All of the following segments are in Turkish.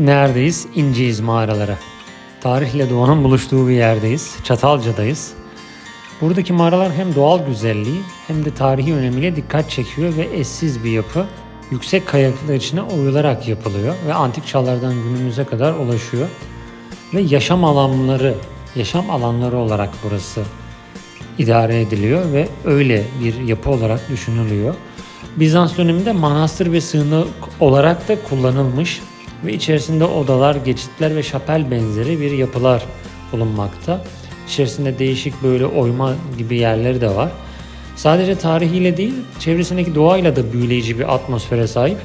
Neredeyiz? İnceyiz mağaraları. Tarihle doğanın buluştuğu bir yerdeyiz. Çatalca'dayız. Buradaki mağaralar hem doğal güzelliği hem de tarihi önemiyle dikkat çekiyor ve eşsiz bir yapı. Yüksek kayalıklar içine oyularak yapılıyor ve antik çağlardan günümüze kadar ulaşıyor. Ve yaşam alanları, yaşam alanları olarak burası idare ediliyor ve öyle bir yapı olarak düşünülüyor. Bizans döneminde manastır ve sığınak olarak da kullanılmış ve içerisinde odalar, geçitler ve şapel benzeri bir yapılar bulunmakta. İçerisinde değişik böyle oyma gibi yerleri de var. Sadece tarihiyle değil, çevresindeki doğayla da büyüleyici bir atmosfere sahip.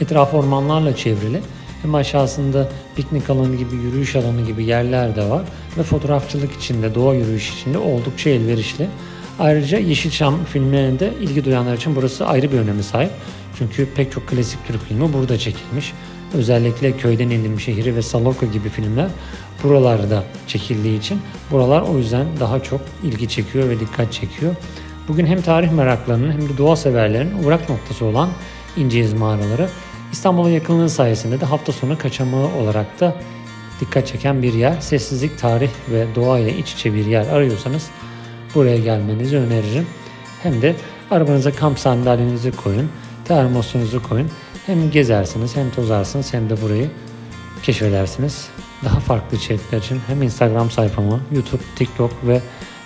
Etrafı ormanlarla çevrili. Hem aşağısında piknik alanı gibi, yürüyüş alanı gibi yerler de var. Ve fotoğrafçılık için de, doğa yürüyüş için de oldukça elverişli. Ayrıca Yeşilçam filmlerine de ilgi duyanlar için burası ayrı bir önemi sahip. Çünkü pek çok klasik Türk filmi burada çekilmiş. Özellikle Köyden İndim Şehri ve Saloka gibi filmler buralarda çekildiği için buralar o yüzden daha çok ilgi çekiyor ve dikkat çekiyor. Bugün hem tarih meraklarının hem de doğa severlerin uğrak noktası olan İnceyiz mağaraları İstanbul'a yakınlığı sayesinde de hafta sonu kaçamağı olarak da dikkat çeken bir yer. Sessizlik, tarih ve doğa ile iç içe bir yer arıyorsanız buraya gelmenizi öneririm. Hem de arabanıza kamp sandalyenizi koyun, termosunuzu koyun. Hem gezersiniz hem tozarsınız hem de burayı keşfedersiniz. Daha farklı içerikler için hem Instagram sayfamı, YouTube, TikTok ve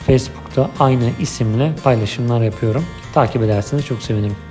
Facebook'ta aynı isimle paylaşımlar yapıyorum. Takip ederseniz çok sevinirim.